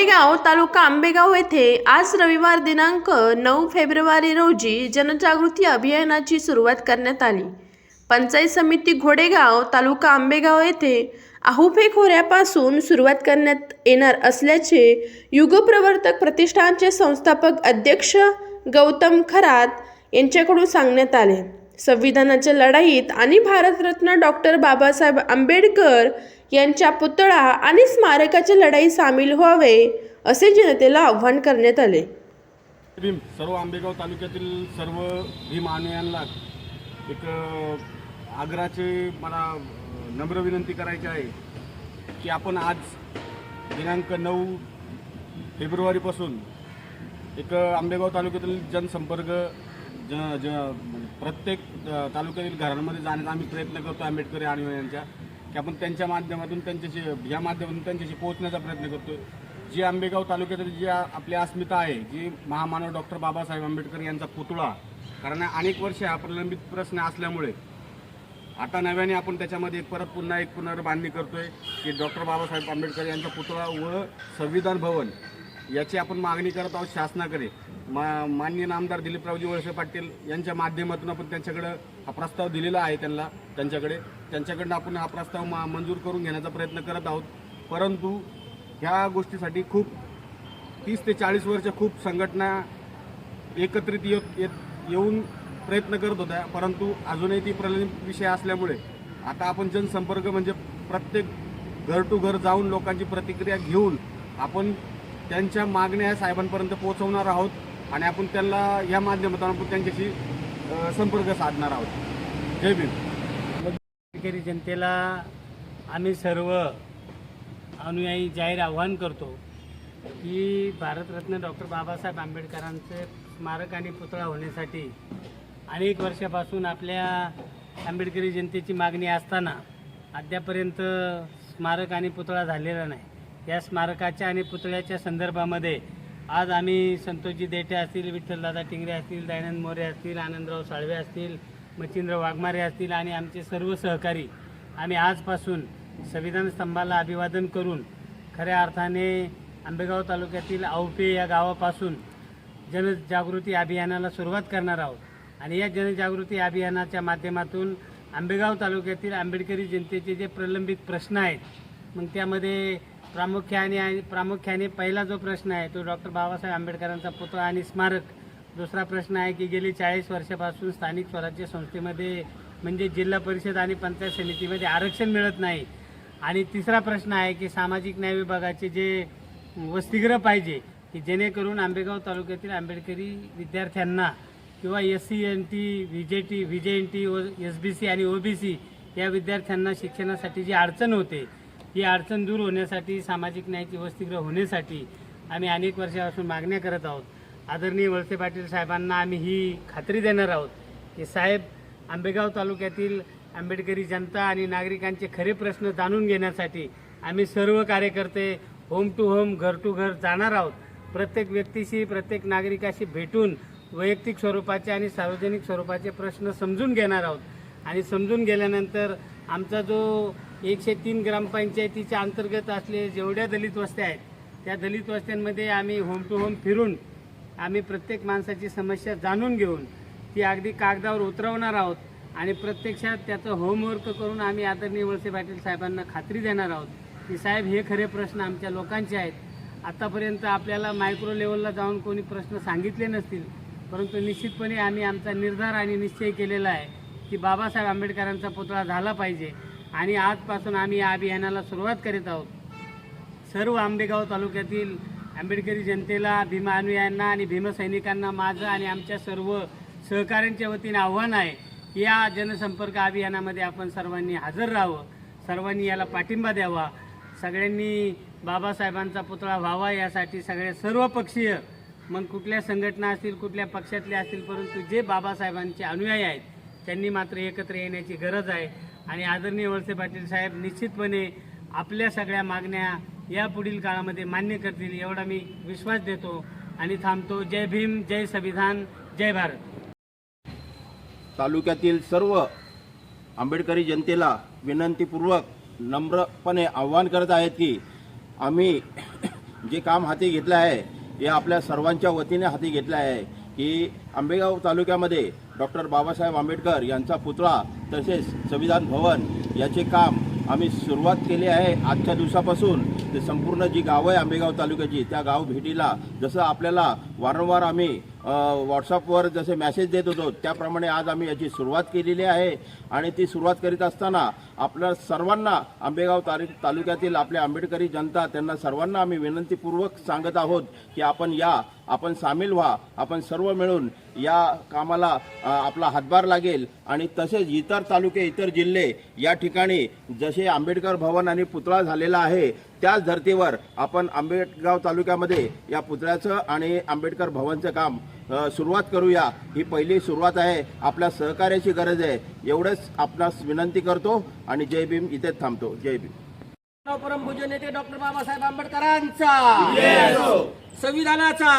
घोडेगाव तालुका आंबेगाव येथे आज रविवार दिनांक नऊ फेब्रुवारी रोजी जनजागृती अभियानाची सुरुवात करण्यात आली. पंचायत समिती घोडेगाव तालुका आंबेगाव येथे आहुफे खोऱ्यापासून सुरुवात करण्यात येणार असल्याचे युगप्रवर्तक प्रतिष्ठानचे संस्थापक अध्यक्ष गौतम खरात यांच्याकडून सांगण्यात आले. संविधानाच्या लढाईत आणि भारतरत्न डॉक्टर बाबासाहेब आंबेडकर यांच्या पुतळा आणि स्मारकाच्या लढाई सामील व्हावे असे जनतेला आव्हान करण्यात आले. भीम सर्व आंबेगाव तालुक्यातील सर्व भीम अनुयांना एक आग्राचे मला नम्र विनंती करायची आहे की आपण आज दिनांक नऊ फेब्रुवारीपासून एक आंबेगाव तालुक्यातील जनसंपर्क ज ज म्हणजे प्रत्येक तालुक्यातील घरांमध्ये जाण्याचा आम्ही प्रयत्न करतो आंबेडकरी अनुयायांच्या की आपण त्यांच्या माध्यमातून त्यांच्याशी या माध्यमातून त्यांच्याशी पोहोचण्याचा प्रयत्न करतो जी आंबेगाव तालुक्यातील जी आपली अस्मिता आहे जी महामानव डॉक्टर बाबासाहेब आंबेडकर यांचा पुतळा कारण अनेक वर्षे हा प्रलंबित प्रश्न असल्यामुळे आता नव्याने आपण त्याच्यामध्ये एक परत पुन्हा एक पुनर्बांधणी करतोय की डॉक्टर बाबासाहेब आंबेडकर यांचा पुतळा व संविधान भवन याची आपण मागणी करत आहोत शासनाकडे. मा माननीय आमदार दिलीपरावजी वळसे पाटील यांच्या माध्यमातून आपण त्यांच्याकडं हा प्रस्ताव दिलेला आहे त्यांना त्यांच्याकडे. त्यांच्याकडनं आपण हा प्रस्ताव मा मंजूर करून घेण्याचा प्रयत्न करत आहोत. परंतु ह्या गोष्टीसाठी खूप तीस ते चाळीस वर्ष खूप संघटना एकत्रित येत येत येऊन प्रयत्न करत होत्या. परंतु अजूनही ती प्रलंबित विषय असल्यामुळे आता आपण जनसंपर्क म्हणजे प्रत्येक घर टू घर जाऊन लोकांची प्रतिक्रिया घेऊन आपण त्यांच्या मागण्या साहेबांपर्यंत पोहोचवणार आहोत. आणि आपण त्यांना या माध्यमातून आपण त्यांच्याशी संपर्क साधणार आहोत. जय भीम. शेतकरी जनतेला आम्ही सर्व अनुयायी जाहीर आव्हान करतो की भारतरत्न डॉक्टर बाबासाहेब आंबेडकरांचे स्मारक आणि पुतळा होण्यासाठी अनेक वर्षापासून आपल्या आंबेडकरी जनतेची मागणी असताना अद्यापर्यंत स्मारक आणि पुतळा झालेला नाही. या स्मारकाच्या आणि पुतळ्याच्या संदर्भामध्ये आज आम्ही संतोषजी देठे असतील विठ्ठलदादा टिंगरे असतील दयानंद मोरे असतील आनंदराव साळवे असतील मच्छिंद्र वाघमारे असतील आणि आमचे सर्व सहकारी आम्ही आजपासून संविधान स्तंभाला अभिवादन करून खऱ्या अर्थाने आंबेगाव तालुक्यातील आवपे या गावापासून जनजागृती अभियानाला सुरुवात करणार आहोत. आणि या जनजागृती अभियानाच्या माध्यमातून आंबेगाव तालुक्यातील आंबेडकरी जनतेचे जे प्रलंबित प्रश्न आहेत मग त्यामध्ये प्रामुख्याने आणि प्रामुख्याने पहिला जो प्रश्न आहे तो डॉक्टर बाबासाहेब आंबेडकरांचा पुतळा आणि स्मारक. दुसरा प्रश्न आहे की गेली चाळीस वर्षापासून स्थानिक स्वराज्य संस्थेमध्ये म्हणजे जिल्हा परिषद आणि पंचायत समितीमध्ये आरक्षण मिळत नाही. आणि तिसरा प्रश्न आहे की सामाजिक न्याय विभागाचे जे वसतिगृह पाहिजे की जेणेकरून आंबेगाव तालुक्यातील आंबेडकरी विद्यार्थ्यांना किंवा S C N T V J T V J N T S B C आणि ओ बी सी या विद्यार्थ्यांना शिक्षणासाठी जी अडचण होते ही अडचण दूर होण्यासाठी सामाजिक न्यायाची वसतिगृह होण्यासाठी आम्ही अनेक वर्षापासून मागण्या करत आहोत. आदरणीय वळसे पाटील साहेबांना आम्ही ही खात्री देणार आहोत की साहेब आंबेगाव तालुक्यातील आंबेडकरी जनता आणि नागरिकांचे खरे प्रश्न जाणून घेण्यासाठी आम्ही सर्व कार्यकर्ते होम टू होम घर टू घर जाणार आहोत. प्रत्येक व्यक्तीशी प्रत्येक नागरिकाशी भेटून वैयक्तिक स्वरूपाचे आणि सार्वजनिक स्वरूपाचे प्रश्न समजून घेणार आहोत. आणि समजून गेल्यानंतर आमचा जो एकशे तीन ग्रामपंचायतीच्या अंतर्गत असले जेवढ्या दलित वस्त्या आहेत त्या दलित वस्त्यांमध्ये आम्ही होम टू होम फिरून आम्ही प्रत्येक माणसाची समस्या जाणून घेऊन ती अगदी कागदावर उतरवणार आहोत आणि प्रत्यक्षात त्याचं होमवर्क करून आम्ही आदरणीय वळसे पाटील साहेबांना खात्री देणार आहोत की साहेब हे खरे प्रश्न आमच्या लोकांचे आहेत. आतापर्यंत आपल्याला मायक्रो लेवलला जाऊन कोणी प्रश्न सांगितले नसतील परंतु निश्चितपणे आम्ही आमचा निर्धार आणि निश्चय केलेला आहे की बाबासाहेब आंबेडकरांचा पुतळा झाला पाहिजे. आणि आजपासून आम्ही या अभियानाला सुरुवात करीत आहोत. सर्व आंबेगाव तालुक्यातील आंबेडकरी जनतेला भीमा अनुयायांना आणि भीमसैनिकांना माझं आणि आमच्या सर्व सहकाऱ्यांच्या वतीने आव्हान आहे या जनसंपर्क अभियानामध्ये आपण सर्वांनी हजर राहावं सर्वांनी याला पाठिंबा द्यावा. सगळ्यांनी बाबासाहेबांचा पुतळा व्हावा यासाठी सगळ्या सर्व पक्षीय मग कुठल्या संघटना असतील कुठल्या पक्षातले असतील परंतु जे बाबासाहेबांचे अनुयायी आहेत त्यांनी मात्र एकत्र येण्याची गरज आहे. आणि आदरणीय वळसे पाटील साहेब निश्चितपणे आपल्या सगळ्या मागण्या या पुढील काळामध्ये मान्य करतील एवढा मी विश्वास देतो आणि थांबतो. जय भीम जय संविधान जय भारत. तालुक्यातील सर्व आंबेडकरी जनतेला विनंतीपूर्वक नम्रपणे आव्हान करत आहेत की आम्ही जे काम हाती घेतलं आहे हे आपल्या सर्वांच्या वतीने हाती घेतलं आहे. की आंबेगाव तालुक्यामध्ये डॉक्टर बाबासाहेब आंबेडकर यांचा पुतळा तसेच संविधान भवन याचे काम आम्ही सुरुवात केली आहे आजच्या दिवसापासून. ते संपूर्ण जी गावं आहे आंबेगाव तालुक्याची त्या गाव भेटीला जसं आपल्याला वारंवार आम्ही व्हॉट्सअपवर जसे मेसेज देत होतो त्याप्रमाणे आज आम्ही याची सुरुवात केलेली आहे. आणि ती सुरुवात करीत असताना आपल्या सर्वांना आंबेगाव तारी तालुक्यातील आपल्या आंबेडकरी जनता त्यांना सर्वांना आम्ही विनंतीपूर्वक सांगत आहोत की आपण या आपण सामील व्हा आपण सर्व मिळून या कामाला आपला हातभार लागेल. आणि तसेच इतर तालुके इतर जिल्हे या ठिकाणी जसे आंबेडकर भवन आणि पुतळा झालेला आहे त्याच धर्तीवर आपण आंबेडगाव तालुक्यामध्ये या पुतळ्याचं आणि आंबेडकर भवनचं काम सुरुवात करूया. ही पहिली सुरुवात आहे. आपल्या सहकार्याची गरज आहे. एवढंच आपणास विनंती करतो आणि जय भीम इथेच थांबतो. जय भीम. परमपूज्य नेते डॉक्टर बाबासाहेब आंबेडकरांचा संविधानाचा